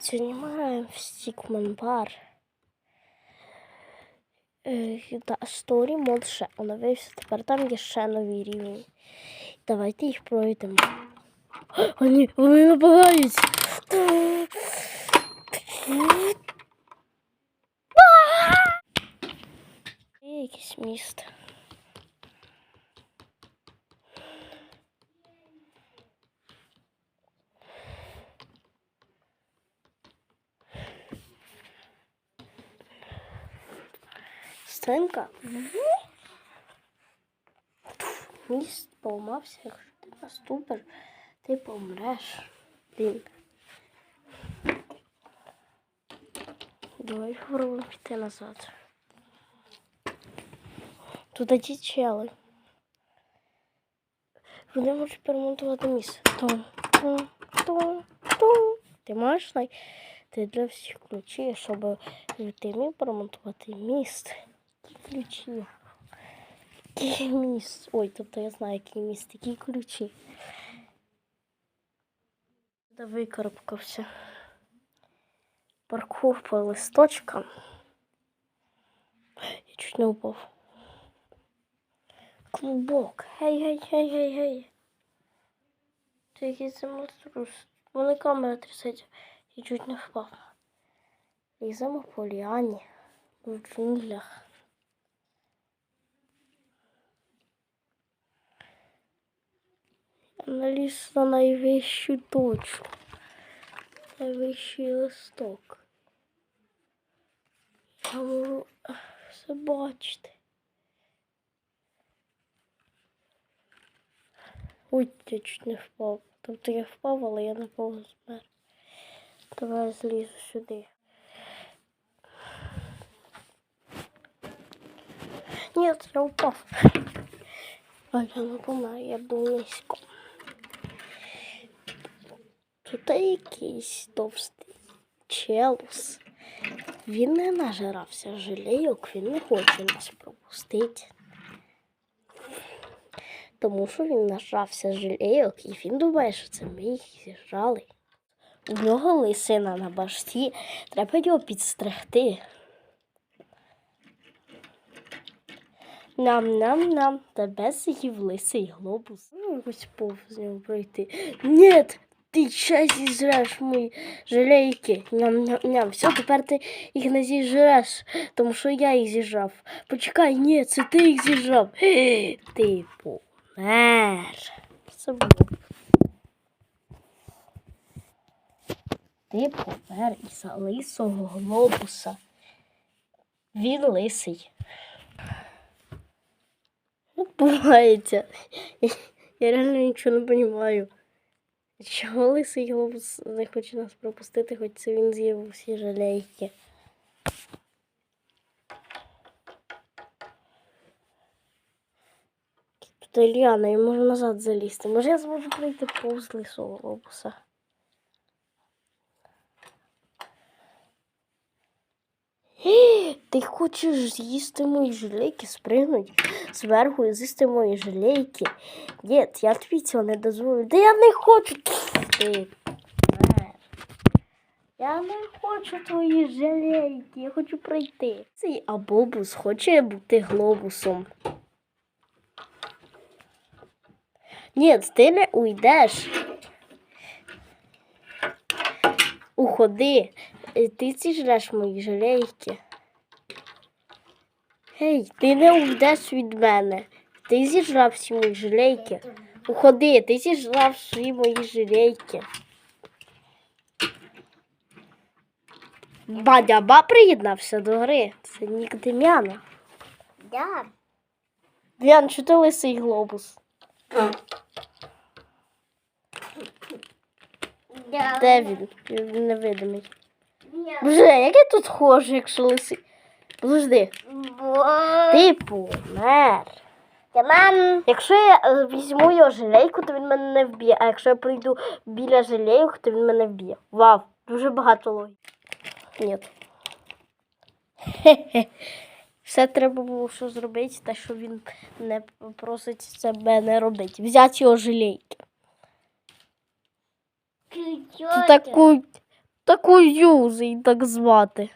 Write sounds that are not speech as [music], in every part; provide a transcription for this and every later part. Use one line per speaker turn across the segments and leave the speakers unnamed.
Сьогодні ми граємо в Стікман Бар. Story мод ще оновився. Тепер там є ще нові рівні. Давайте їх пройдемо. [gasps] О, ні, вони нападають. Є якийсь міст. Сценка. Міст поламався, якщо ти наступиш, ти помреш. Блін. Давай попробуємо піти назад. Тут ті чели. Вони можуть перемонтувати місце. Тум, тум, тум. Ти най... Ти для всіх ключі, щоб ти міг перемонтувати міст. Ключі? Який міст? Ой, тобто я знаю, який міст, які ключі. Де викарабкався. Паркур по листочкам. Я чуть не упав. Клубок. Гей, гей, гей, гей, гей. Це якийсь землетрус. Вони камера трясеться. Я чуть не впав. Ліземо по ліані в джунглях. Наліз на найвищу точку. Найвищий листок. Я можу все бачити. Ой, я чуть не впав. Тобто я впав, але я не повзмер. Давай я злізу сюди. Ні, я упав. А я не помер, я був низько. Тут якийсь товстий челус. Він не нажирався жалейок, він не хоче нас пропустити. Тому що він нажрався жалейок і він думає, що це ми їх зіжрали. У нього лисина на башті, треба його підстригти. Нам-нам-нам, тебе з'їв лисий глобус. Ну, якось повз нього пройти. Нет, ти ще зіжреш мої жалейки. Ням-ням-ням. Все, тепер ти їх не зіжреш, тому що я їх зіжрав. Почекай, ні, це ти їх зіжрав. [gasps] Ти помер. Це було. Ти помер із-за лисого глобуса. Він лисий. Відбувається. Я, [laughs] я реально нічого не розумію. Чого лисий глобус не хоче нас пропустити, хоч це він з'їв усі жалейки. Тут Ільяна, я можу назад залізти. Може я зможу пройти повз лисого глобуса. Ти хочеш з'їсти мої жалейки, спригнуть зверху і з'їсти мої жалейки? Ні, я цього не дозволю. Да я не хочу. Ти. Я не хочу твої жалейки, я хочу пройти. Цей абобус хоче бути глобусом. Ні, ти не уйдеш. Уходи. Ти зіжреш мої жалейки. Гей, ти не уйдеш від мене. Ти зіжрав всі мої жалейки. Уходи, ти зіжрав всі мої жалейки. Бадяба приєднався до гри. Це нік Дем'яна.
Да.
Дем'ян, що ти лисий глобус?
Да.
Де він? Він невидимий. Боже, як я тут хожу, якщо лисий. Подожди.
Бо...
Ти помер.
Та мам.
Якщо я е, візьму його жалейку, то він мене не вб'є. А якщо я прийду біля жалейок, то він мене вб'є. Вау, дуже багато логіки. Ні. [laughs] Все треба було що зробити, те, що він не просить себе не робити. Взяти його жалейки. Таку Таку юзий так звати.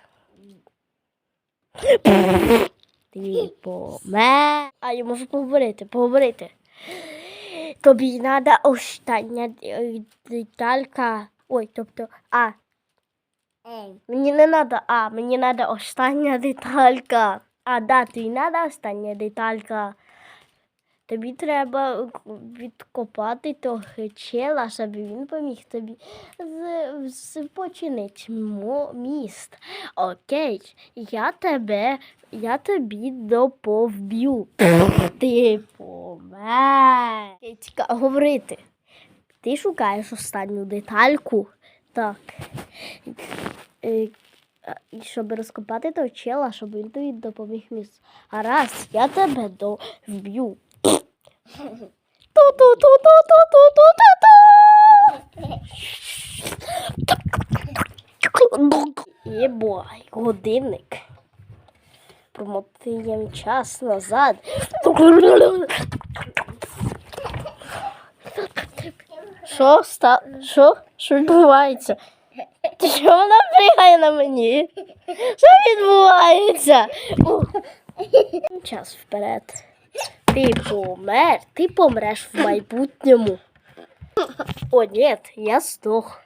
Ти поме. А я можу поговорити, поговорити. Тобі треба остання е, деталька. Ой, тобто, а,
Ей.
мені не треба, а, мені треба остання деталька. А, да, тобі треба остання деталька. Тобі треба відкопати трохи чела, щоб він поміг тобі починити міст. Окей, я тебе, я тобі доповб'ю. Ти помер. Цікаво говорити. Ти шукаєш останню детальку. Так. Е, І щоб розкопати того чела, щоб він тобі допоміг міст. А раз, я тебе до Єбой, годинник. Промотуємо час назад. Що ста? Що? Що відбувається? Що вона пригає на мені? Що відбувається? Час вперед. Ти помер, ти помреш в майбутньому. О, ні, я здох.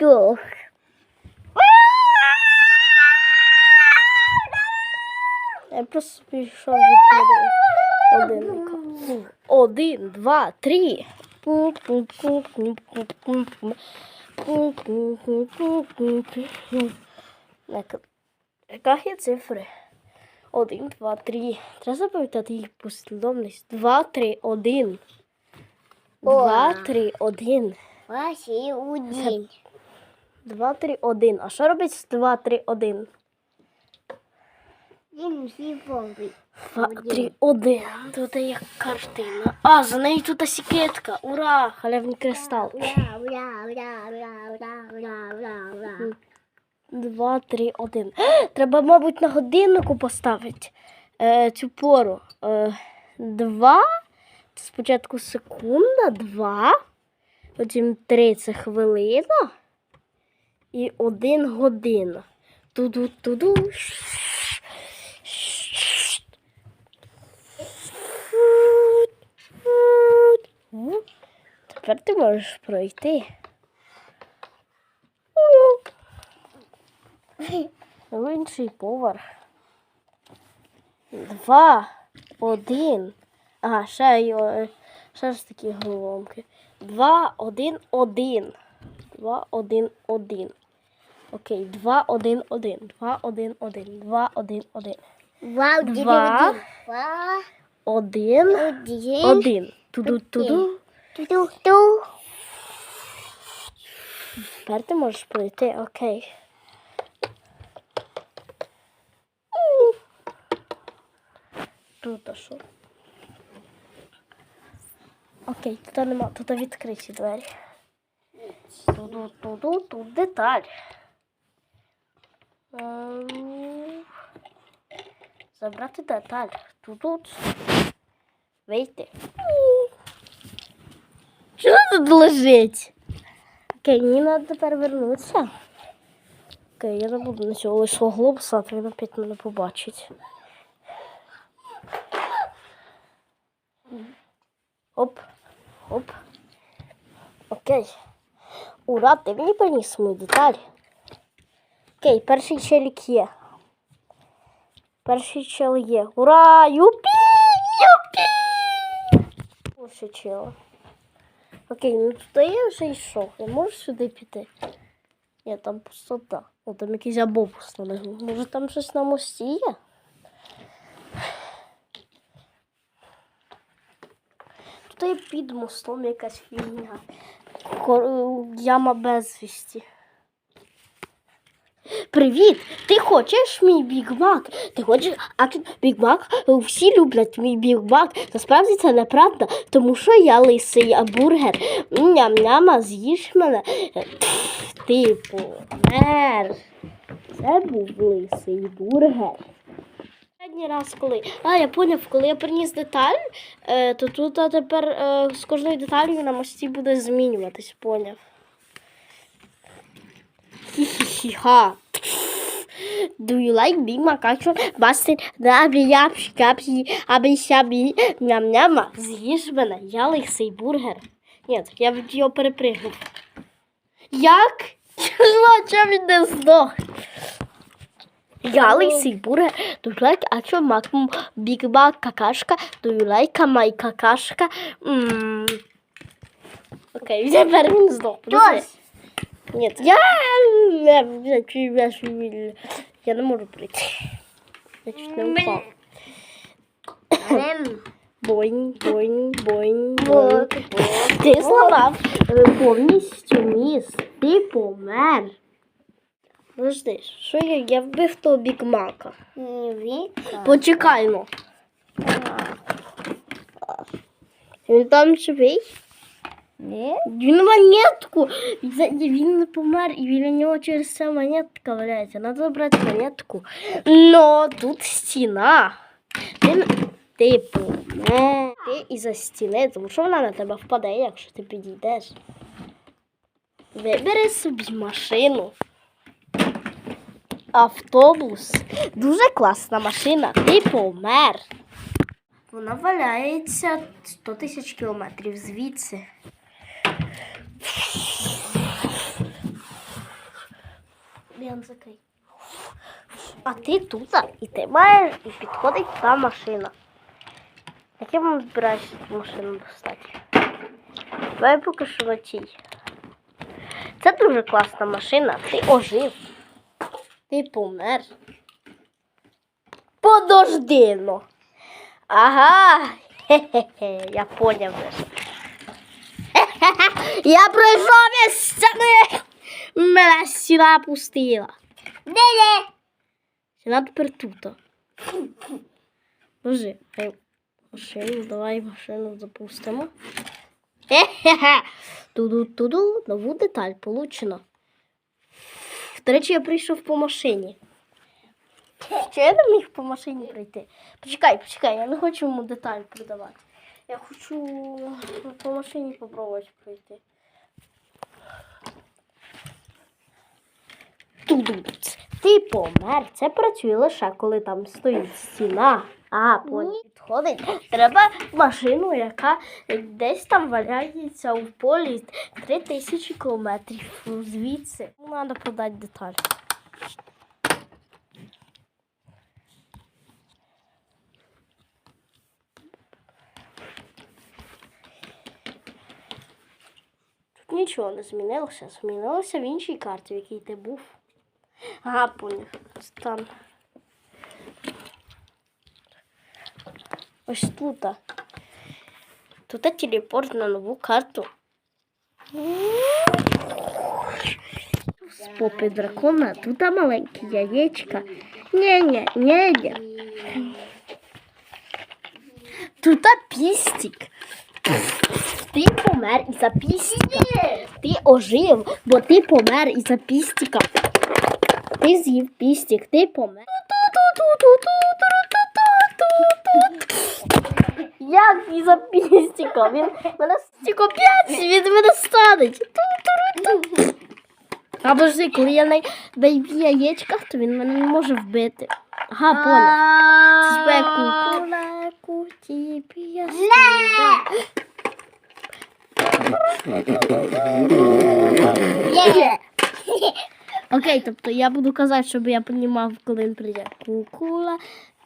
Дух.
Я просто пішов годи- Один, два, три. Яка- є? Один, два, три. Треба запам'ятати їх послідовність. Два, три, один. Два,
О.
три, один.
Ваші один.
Два, три, один. А що робить з два, три, один?
Він всі бомби.
Два, три, один. Тут є картина. А, за нею тут сікетка. Ура! Халявний кристал.
Ура, ура, ура, ура, ура, ура, ура, ура.
Два, три, один. Треба, мабуть, на годиннику поставити е, цю пору. Е, два. Це спочатку секунда, два. Потім три це хвилина. І один година. Туду-туду. Тепер ти можеш пройти. В інший поверх. Два, один. Ага, ще, й, е, ще ж такі головки. Два, один, один. Два, один, один. Окей, два, один, один. Два, один, один. Два, один, один. Два.
Два. Два.
Один,
Один.
один. Туду-туду.
Ту-ту-ту.
Тепер ти можеш пройти, окей. Тут що? Окей, тут нема, тут відкриті двері. Тут, тут, тут, деталь. Ем, Забрати деталь. Тут. Вийти. Що тут лежить? Окей, мені треба тепер вернутися. Окей, я не буду на цього лишого глобуса, а то він опять мене побачить. Окей. Ура, ти мені приніс мою деталь. Окей, перший челік є. Перший чел є. Ура! Юпі! Юпі! Лучше чела. Окей, ну туди я вже йшов. Я можу сюди піти? Ні, там пустота. О, там якийсь абобус на ногу. Може там щось на мості є? Тут є під мостом якась фігня. Кор- Яма безвісті. Привіт! Ти хочеш мій бігмак? Ти хочеш бігмак? Всі люблять мій бігмак. Насправді це неправда, тому що я лисий бургер. Ням-няма, з'їж мене. Пф, Ти помер. Це був лисий бургер. Останній раз, коли. А, я поняв, коли я приніс деталь, е, то тут а тепер е, з кожною деталью на мості буде змінюватись, поняв. Ха. Do you like Mac action? Бастер, дабі, япш, капсі, абі, сябі, ням-няма. З'їж мене, я лисий бургер. Ні, я від його перепригнув. Як? [laughs] Чого він не здох? Я лисий бургер. Do you like action Mac Big Mac какашка? Do you like my какашка? Окей, [laughs] тепер він здох. Нет, я... Я, не можу прийти. Я чуть не впав.
Ем.
Бойн, бойн, бойн.
Вот.
Ти зламав повністю міст. Ти помер. Подожди, що я? Я вбив того бікмака. Почекаймо. Він там живий?
Ні?
Він монетку. Він не помер, і біля нього через це монетка валяється. Треба забрати монетку. Но тут стіна. Ти, ти помер. Ти із-за стіни, тому що вона на тебе впаде, якщо ти підійдеш. Вибери собі машину. Автобус. Дуже класна машина. Ти помер. Вона валяється 100 тисяч кілометрів звідси. Лен, закрий. А ти тут, і ти маєш, і підходить та машина. Як я вам збираюся машину достати? Давай поки що на тій. Це дуже класна машина. Ти ожив. Ти помер. Подожди, ну. Ага. Хе-хе-хе, я поняв вже. Хе-хе-хе, Я пройшов із стіни. Мене стіна пустила.
Де-де?
Стіна тепер тут. Боже, хай машину, давай машину запустимо. Хе-хе-хе. Туду-туду, нову деталь получено. До речі, я прийшов по машині. Чи я не міг по машині прийти? Почекай, почекай, я не хочу йому деталь продавати. Я хочу по машині попробувати пройти. Ти помер. Це працює лише коли там стоїть стіна. А, понял. Підходить. Треба машину, яка десь там валяється в полі 3000 кілометрів звідси. Треба продати деталь. Тут нічого не змінилося. Змінилося в іншій карті, в якій ти був. Ага, поняв. Там. Ось тут. Тут телепорт на нову карту. З попи дракона, тут маленькі яєчка. Ні-ні, ні-ні. Тут пістик. Ти помер із-за пістика. Ти ожив, бо ти помер із-за пістика. Ти з'їв пістик, ти помер. Як із-за пістика? Він мене стільки п'ять, він мене станеть. А боже, коли я на бейбі яєчках, то він мене не може вбити. Ага. Це ж куті, Окей, тобто я буду казати, щоб я понімав, коли він прийде. Кукула,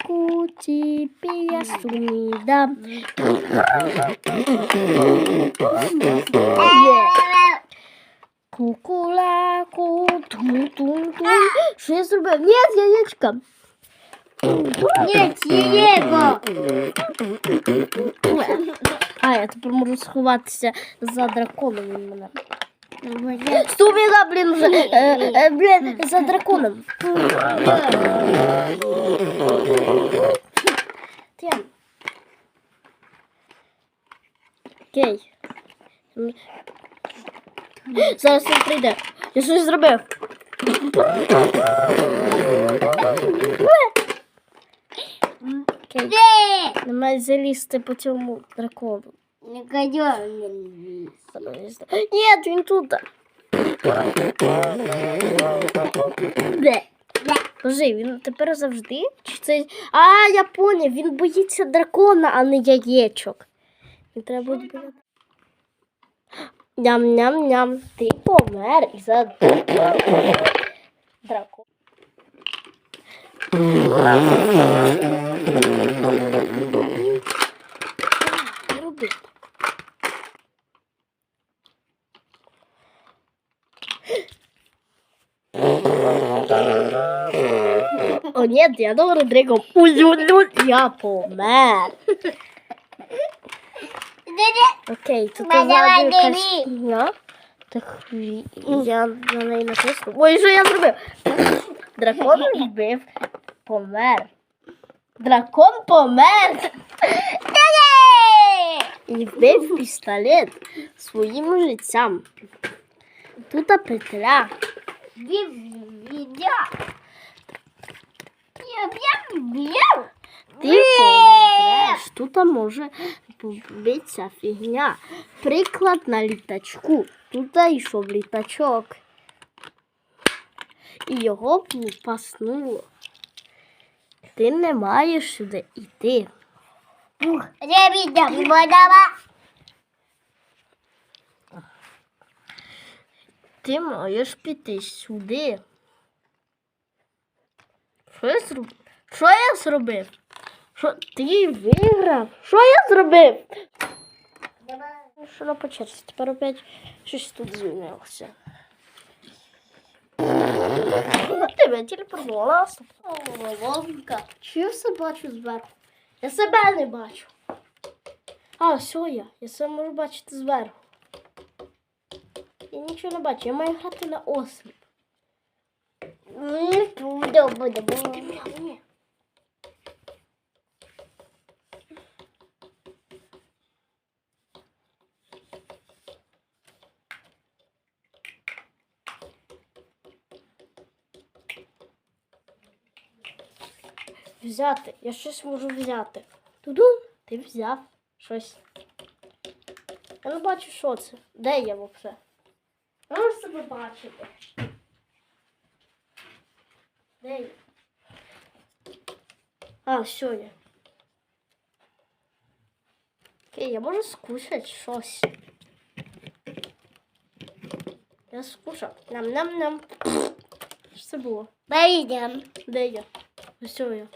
куті, пія, суміда. Кукула, ку, тум, тум, тум. Що я зробив? Ні, яєчка.
Ні, яєго.
А, я тепер можу сховатися за драконом мене. Суміда, блін, вже. Е, е, блін, за драконом. Окей. Зараз він прийде. Я щось зробив. Окей. Немає залізти по цьому дракону.
Не.
Ні, він тут. Де? Він тепер завжди? Чи це. А, я поняв, він боїться дракона, а не яєчок. Він треба буде. Ням-ням-ням. Ти помер і за дракон. Роби так. О, нет, я добрый дракон. Ой-ой-ой, я помер. Окей, тут
Давай,
ззаду
давай,
якась
диви.
фігня. Так я на неї натисну. Ой, що я зробив? Дракон вбив. Помер. Дракон помер. І вбив пістолет своїм життям. Тут петля.
Б'ю.
Ти помреш. Тут може побитися фігня. Приклад на літачку. Тут йшов літачок. І його паснуло. Ти не маєш сюди йти.
Я відя.
Ти маєш піти сюди. Що я зробив? Що я зробив? Що ти виграв? Що я зробив? Що на по? Тепер опять щось тут змінилося. Тебе телепортувала. Ловенька. Чи я все бачу зверху? Я себе не бачу. А, все я. Я себе можу бачити зверху. Я нічого не бачу. Я маю грати на осліп. Взяти. Я щось можу взяти. Туду ти взяв щось. Я не бачу, що це. Де я взагалі? Я можу. Де я? А, все я. Окей, я можу скушати щось. Я скушав. Нам-нам-нам. Що це було?
Поїдем.
Де я? Ось я.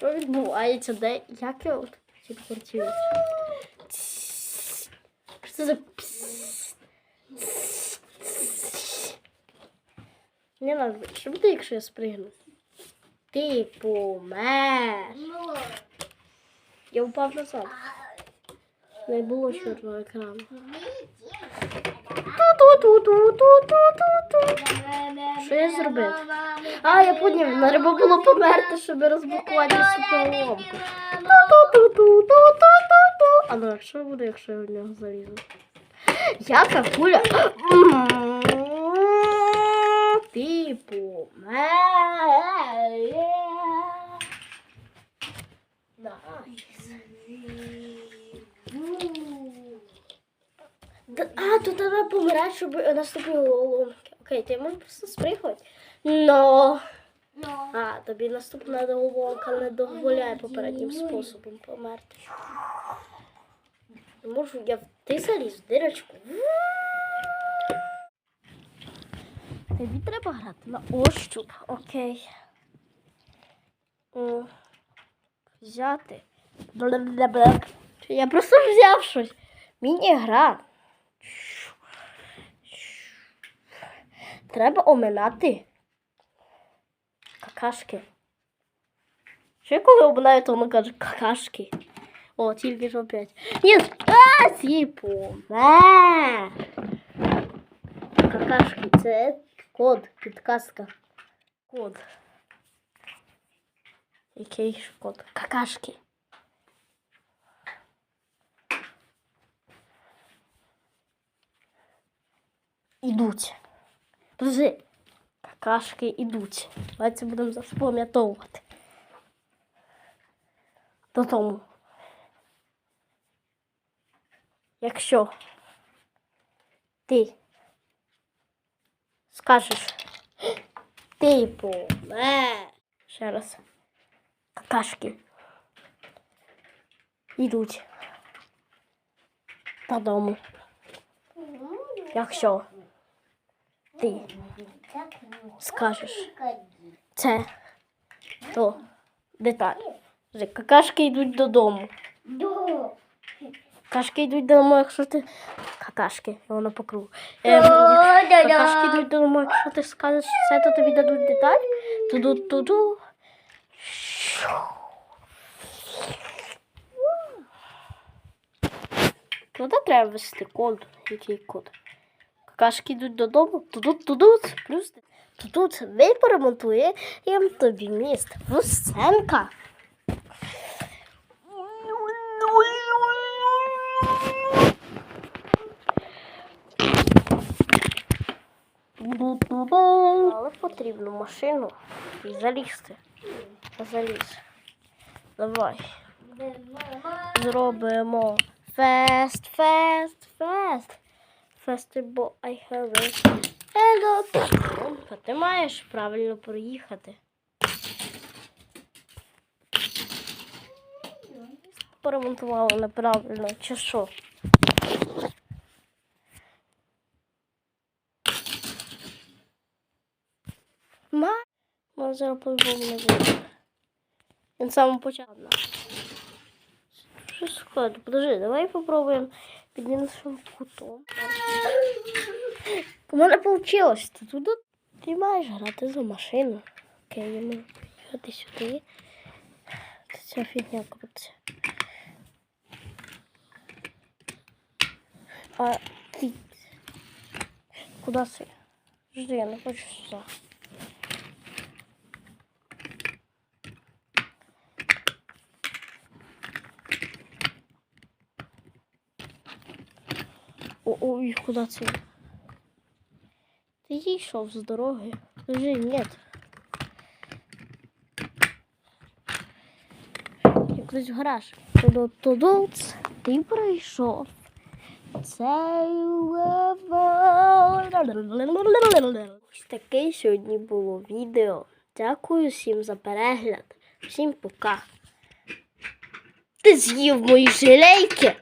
Що відбувається? Де? Як я от телепортуюсь? Що це за пс? Не надо. Що буде, якщо я спригну? Ти помер. Я впав назад. Не було чорного екрану. Що я зробив? А, я поняв, треба було померти, щоб розблокувати суперломку. А ну, що буде, якщо я в нього залізу? Яка куля? Ти помер. Найс. А, тут треба помирати, щоб наступили головоломки. Окей, ти можеш просто спригувати? Но. А, тобі наступна головоломка не дозволяє попереднім способом померти. Можу я ти заліз в дирочку. Тобі треба грати на ощуп. Окей. М, Взяти. Я просто взяв щось. Міні-гра. Треба оминати какашки. Що коли оминаю, то воно каже какашки. О, тільки ж опять. Ні, типу. Какашки, це код, підказка. Код. Який ж код? Какашки. Ідуть. Подожди. Какашки ідуть. Давайте будемо запам'ятовувати. Додому. якщо ти скажеш типу не. Ще раз. Какашки. Йдуть додому. Якщо ти скажеш це, то деталь. Какашки йдуть додому.
До.
Какашки йдуть додому, якщо ти. Какашки, воно по кругу. Ем, Какашки йдуть додому, якщо ти скажеш це, то тобі дадуть деталь. Туду-туду. Туди треба ввести код. Який код? Какашки йдуть додому, тут тут плюс тут ми поремонтує їм тобі міст. Русенка. Але потрібно машину і залізти. Заліз. Давай. Зробимо фест, фест, фест. Фестибо I have. Hello. А ти маєш правильно проїхати. Поремонтувала неправильно, чи що? Ма? Може зараз по-любому не буде. Він саме. Що сходить? Подожди, давай попробуємо під іншим кутом. У мене вийшло. Ти туди ти маєш грати за машину. Окей, я можу поїхати сюди. Ця фігня крутиться. А ти куди це? Жди, я не хочу сюди. Ой, куди це? Ти йшов з дороги. Скажи, ні. Я кудись в гараж. Туду, туду, ц, ти прийшов. Цей Ось таке сьогодні було відео. Дякую всім за перегляд. Всім пока. Ти з'їв мої жилейки.